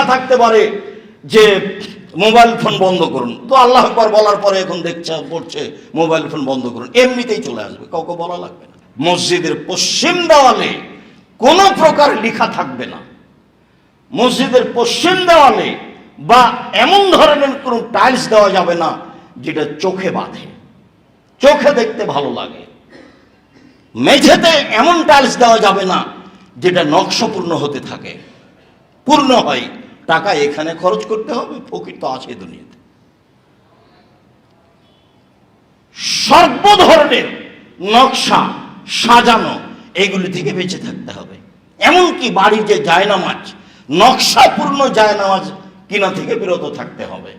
লেখা থাকতে পারে যে মোবাইল ফোন বন্ধ করুন। তো আল্লাহ আকবার বলার পরে এখন দেখছে, পড়ছে, মোবাইল ফোন বন্ধ করুন। এমনিতেই চলে আসবে, কাউকে বলা লাগবে না। মসজিদের পশ্চিম দেওয়ালে কোনো প্রকার লেখা থাকবে না। মসজিদের পশ্চিম দেওয়ালে বা এমন ধরনের কোনো টাইলস দেওয়া যাবে না যেটা চোখে বাঁধে। চোখে দেখতে ভালো লাগে। মেঝেতে এমন টাইলস দেওয়া যাবে না যেটা নকশপূর্ণ হতে থাকে। পূর্ণ হয়। টাকা এখানে খরচ করতে হবে ফকির তো আছে দুনিয়াতে। সর্ব ধরনের নকশা সাজানো, এগুলি থেকে বেঁচে থাকতে হবে। এমনকি বাড়ির যে জায়নামাজ, নকশাপূর্ণ জায়নামাজ কিনা থেকে বিরত থাকতে হবে।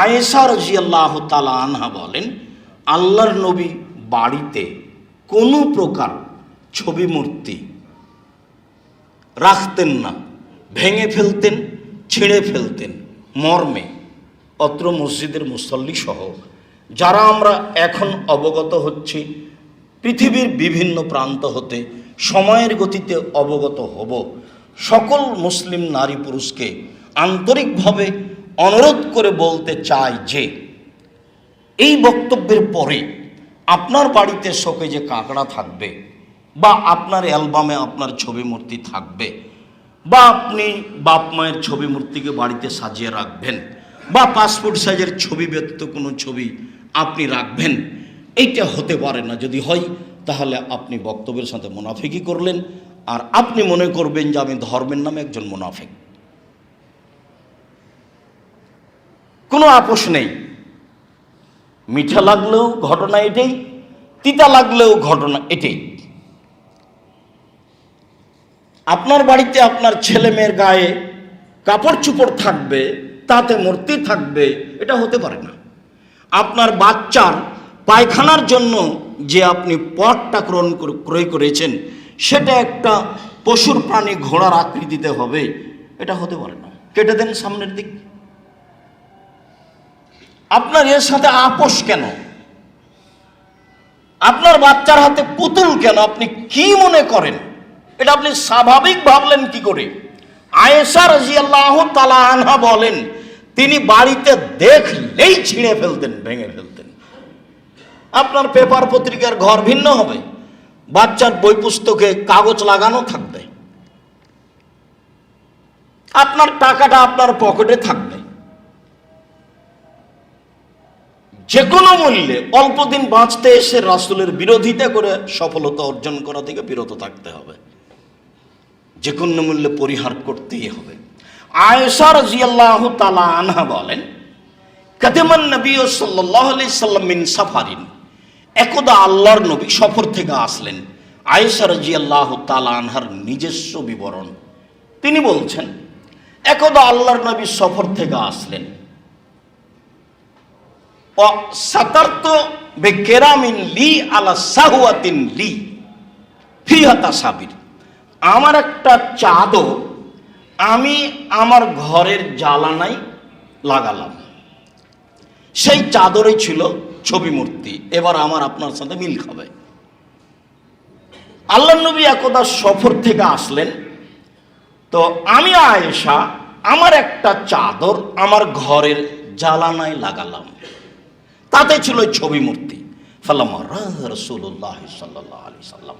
আয়েশা রাজিয়াল্লাহ তালা আনহা বলেন, আল্লাহর নবী বাড়িতে কোনো প্রকার ছবি মূর্তি রাখতেন না, ভেঙে ফেলতেন ছিঁড়ে ফেলতেন মর্মে। অত্র মসজিদের মুসল্লি সহ যারা আমরা এখন অবগত হচ্ছি, পৃথিবীর বিভিন্ন প্রান্ত হতে সময়ের গতিতে অবগত হব। সকল মুসলিম নারী পুরুষকে আন্তরিকভাবে অনুরোধ করে বলতে চাই যে, এই বক্তব্যের পরে আপনার বাড়িতে শোকে যে কাঁকড়া থাকবে বা আপনার অ্যালবামে আপনার ছবি মূর্তি থাকবে বা আপনি বাপ মায়ের ছবি মূর্তিকে বাড়িতে সাজিয়ে রাখবেন। বা পাসপোর্ট সাইজের ছবি ব্যতীত কোনো ছবি আপনি রাখবেন। এইটা হতে পারে না, যদি হয়, তাহলে আপনি বক্তব্যের সাথে মুনাফিকই করলেন। আর আপনি মনে করবেন যে আমি ধর্মের নামে একজন মুনাফিক। কোনো আপোষ নেই। মিঠা লাগলেও ঘটনা এটাই, তিতা লাগলেও ঘটনা এটাই। আপনার বাড়িতে আপনার ছেলে মেয়ের গায়ে কাপড় চুপড় থাকবে, তাতে মূর্তি থাকবে, এটা হতে পারে না। আপনার বাচ্চার পায়খানার জন্য যে আপনি পটটা ক্রয় ক্রয় করেছেন, সেটা একটা পশুর প্রাণী ঘোড়ার আকৃতিতে হবে, এটা হতে পারে না। কেটে দেন সামনের দিক। আপনার এর সাথে আপোষ কেন? আপনার বাচ্চার হাতে পুতুল কেন? আপনি কি মনে করেন? এটা আপনি স্বাভাবিক ভাবলেন কি করে? আয়েশা রাজিয়াল্লাহ তালা আনহা বলেন, তিনি বাড়িতে দেখলেই ছিঁড়ে ফেলতেন, ভেঙে ফেলতেন। আপনার পেপার পত্রিকার ঘর ভিন্ন হবে, বাচ্চার বই পুস্তকে কাগজ লাগানো থাকবে। আপনার টাকাটা আপনার পকেটে থাকবে। যে কোনো মূল্যে অল্প দিন বাঁচতে এসে রাসুলের বিরোধিতা করে সফলতা অর্জন করা থেকে বিরত থাকতে হবে। যে কোনো মূল্যে পরিহার করতেই হবে। আয়েশার জিয়াল্লাহ তালা আনহা বলেন, কাদেমান নবী সাল্লাহ আলি সাল্লাম মিন সাফারিন। একদা আল্লাহর নবী সফর থেকে আসলেন। আয়েশা রাজিয়াল্লাহ তালা আনহার নিজস্ব বিবরণ। তিনি বলছেন, একদা আল্লাহর নবী সফর থেকে আসলেন। ও সাতার্ত বেকেরামিন লি আলা সাহুয়াতিন লি ফিহাতা সাবির আমার একটা চাদর আমি আমার ঘরের জ্বালানায় লাগালাম। সেই চাদরে ছিল ছবি মূর্তি। এবার আমার আপনার সাথে মিল খাবে। আল্লাহ নবী একদা সফর থেকে আসলেন। তো আমি আয়েশা, আমার একটা চাদর আমার ঘরের জ্বালানায় লাগালাম। তাতে ছিল ছবি মূর্তি। ফাল্লামা রসুল্লাহ সাল্লাহ আলি সাল্লাম।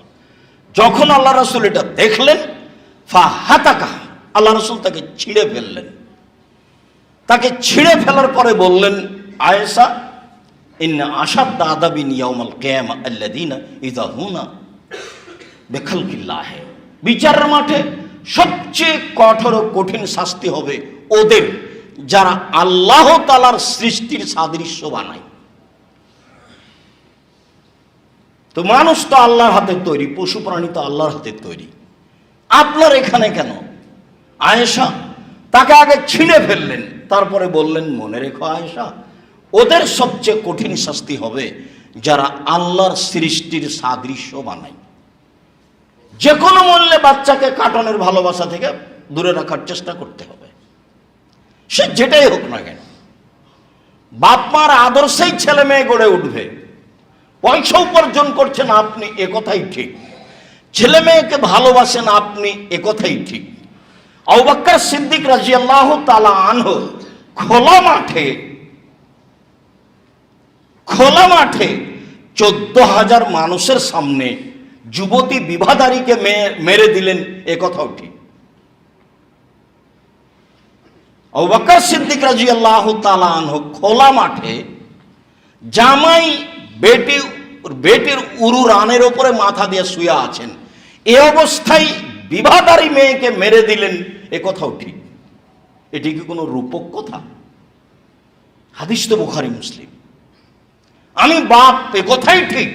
যখন আল্লাহ রসুল এটা দেখলেন ফা হাতাকা আল্লাহ রসুল তাকে ছিঁড়ে ফেললেন। তাকে ছিঁড়ে ফেলার পরে বললেন, আয়েশা ইন আসাদ আদাবিন ইয়াউমাল কিয়াম আল্লাযিনা ইযা হুনা বেখালকিল্লাহে। বিচারের মাঠে সবচেয়ে কঠোর ও কঠিন শাস্তি হবে ওদের, যারা আল্লাহ তালার সৃষ্টির সাদৃশ্য বানায়। তো মানুষ তো আল্লাহর হাতে তৈরি, পশু প্রাণী তো আল্লাহর হাতে তৈরি। আপনার এখানে কেন? আয়েশা, তাকে আগে ছিঁড়ে ফেললেন, তারপরে বললেন, মনে রেখো আয়েশা, ওদের সবচেয়ে কঠিন শাস্তি হবে যারা আল্লাহর সৃষ্টির সাদৃশ্য বানায়। যে কোনো মূল্যে বাচ্চাকে কাটনের ভালোবাসা থেকে দূরে রাখার চেষ্টা করতে হবে। সে যেটাই হোক না কেন বাপ মার আদর্শেই ছেলে মেয়ে গড়ে উঠবে। পয়সা উপার্জন করছেন আপনি একথাই ঠিক। ছেলে মেয়েকে ভালোবাসেন আপনি একথাই ঠিক। আউবাক্কর সিদ্দিক রাজিয়াল্লাহ তালা আনহ খোলা মাঠে খোলা মাঠে চোদ্দ হাজার মানুষের সামনে যুবতী বিবাদারীকে মে- মেরে দিলেন, এ কথাও ঠিক। সিদ্দিক রাজি আল্লাহ তালান খোলা মাঠে জামাই বেটি, বেটির উরু রানের ওপরে মাথা দিয়ে শুয়ে আছেন। এ অবস্থায় বিবাহদারী মেয়েকে মেরে দিলেন, এ কথাও ঠিক। এটি কি কোনো রূপক কথা? হাদিস তো বুখারি, মুসলিম। আমি বাপ, এ কথাই ঠিক।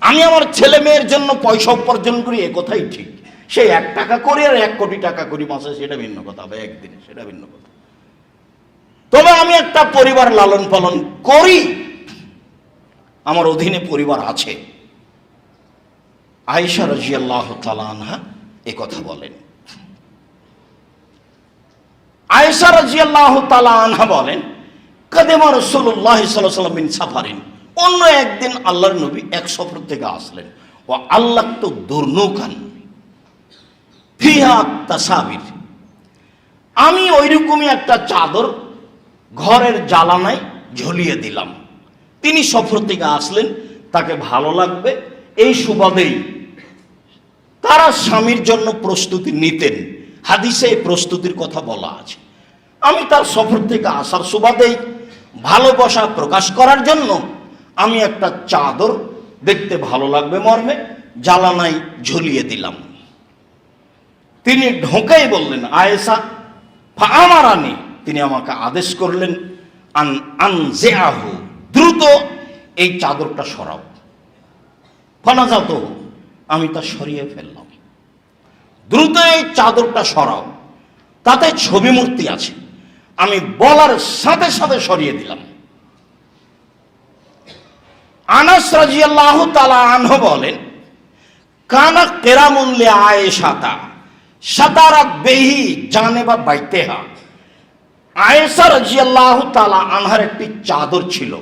আমি আমার ছেলে মেয়ের জন্য পয়সা উপার্জন করি, এ কথাই ঠিক। সে এক টাকা করি আর এক কোটি টাকা করি, মাসে সেটা ভিন্ন কথা বা একদিনে, সেটা ভিন্ন কথা। তবে আমি একটা পরিবার লালন পালন করি আমার অধীনে পরিবার আছে। আয়েশা রাজিয়াল্লাহ তালানহা এ কথা বলেন। আয়েশা রাজিয়াল্লাহ তালানহা বলেন, কাদেমা রসুল্লাহ সাল্লাম সাফারিন। অন্য একদিন আল্লাহর নবী এক সফর থেকে আসলেন। ও আল্লাহ তো দুর্নৌকান ফিহা তাসাবির। আমি ওইরকমই একটা চাদর ঘরের জ্বালানায় ঝুলিয়ে দিলাম। তিনি সফর থেকে আসলেন, তাকে ভালো লাগবে। এই সুবাদেই তারা স্বামীর জন্য প্রস্তুতি নিতেন। হাদিসে এই প্রস্তুতির কথা বলা আছে। আমি তার সফর থেকে আসার সুবাদেই ভালোবাসা প্রকাশ করার জন্য আমি একটা চাদর দেখতে ভালো লাগবে মর্মে, জ্বালানায় ঝুলিয়ে দিলাম। তিনি ঢোকাই বললেন আয়েসা আমার আনি তিনি আমাকে আদেশ করলেন আন আন আহু দ্রুত এই চাদরটা সরাও। ফনাজাত আমি তা সরিয়ে ফেললাম। দ্রুত এই চাদরটা সরাও, তাতে ছবি মূর্তি আছে। আমি বলার সাথে সাথে সরিয়ে দিলাম। আনাস রাজিয়াল্লাহ তালা আনহ বলেন, কানা কেরামুল্লে আয়ে সাতা সাতারাত বেহি জানে বা বাইতেহা। আয়েসা রাজিয়াল্লাহ তালা আনহার একটি চাদর ছিল।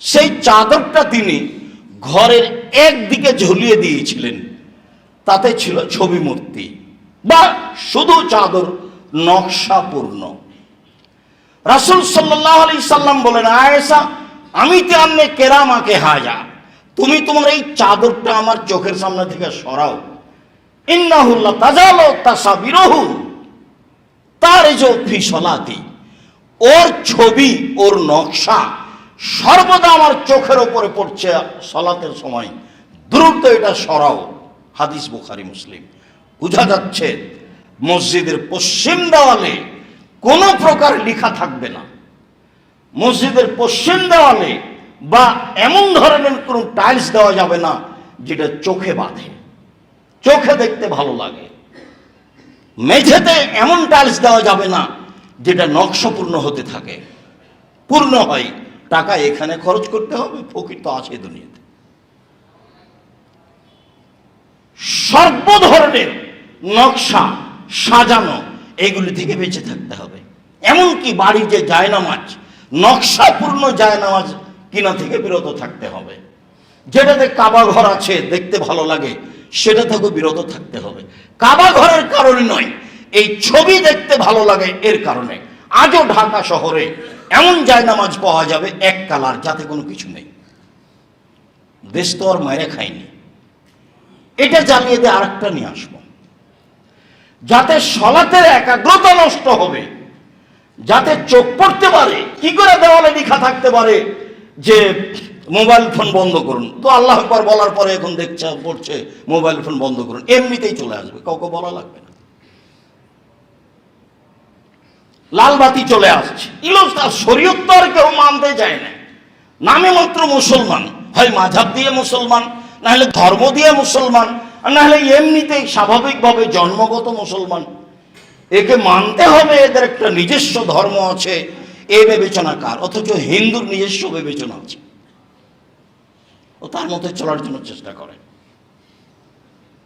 সেই চাদরটা তিনি ঘরের একদিকে ঝুলিয়ে দিয়েছিলেন। তাতে ছিল ছবি মূর্তি বা শুধু চাদর, নকশাপূর্ণ। রাসুল সাল্লাহ আলি সাল্লাম বলেন আয়েসা আমি তে আমনে কেরামাকে হাজা। তুমি তোমার এই চাদরটা আমার চোখের সামনে থেকে সরাও। ইন্নাহুল্লাহ তাজালো তাসা বিরহু তার এই যে ওর ছবি, ওর নকশা সর্বদা আমার চোখের ওপরে পড়ছে সলাতের সময়। দ্রুত এটা সরাও। হাদিস বুখারি, মুসলিম। বোঝা যাচ্ছে, মসজিদের পশ্চিম দেওয়ালে কোনো প্রকার লেখা থাকবে না। মসজিদের পশ্চিম দেওয়ালে বা এমন ধরনের কোনো টাইলস দেওয়া যাবে না, যেটা চোখে বাঁধে। চোখে দেখতে ভালো লাগে। মেঝেতে এমন টাইলস দেওয়া যাবে না, যেটা নকশাপূর্ণ হতে থাকে। পূর্ণ হয় টাকা এখানে খরচ করতে হবে ফকির তো আছে দুনিয়াতে। সর্ব ধরনের নকশা সাজানো, এগুলি থেকে বেঁচে থাকতে হবে। এমনকি বাড়ির যে জায়নামাজ, নকশাপূর্ণ জায়নামাজ কিনা থেকে বিরত থাকতে হবে। যেটাতে কাবা ঘর আছে, দেখতে ভালো লাগে, সেটা থেকে বিরত থাকতে হবে। কাবা ঘরের কারণে নয়, এই ছবি দেখতে ভালো লাগে, এর কারণে। আজও ঢাকা শহরে এমন জায়নামাজ পাওয়া যাবে, এক কালার, যাতে কোনো কিছু নেই। দেশ তো আর মায়েরা খায়নি। এটা জ্বালিয়ে দিয়ে আরেকটা নিয়ে আসব। যাতে সলাতের একাগ্রতা নষ্ট হবে, যাতে চোখ পড়তে পারে, কি করে দেওয়ালে লেখা থাকতে পারে, যে মোবাইল ফোন বন্ধ করুন। তো আল্লাহ আকবার বলার পরে এখন দেখছে, পড়ছে, মোবাইল ফোন বন্ধ করুন। এমনিতেই চলে আসবে, কাউকে বলা লাগবে না। লাল বাতি চলে আসছে। শরীয়ত তো আর কেউ মানতে যায় না। নামে মাত্র মুসলমান। হয় মাঝাব দিয়ে মুসলমান, না হলে ধর্ম দিয়ে মুসলমান না হলে স্বাভাবিকভাবে জন্মগত মুসলমান। একে মানতে হবে, এদের একটা নিজস্ব ধর্ম আছে, এ বিবেচনা কার অথচ হিন্দুর নিজস্ব বিবেচনা আছে। ও তার মধ্যে চলার জন্য চেষ্টা করে।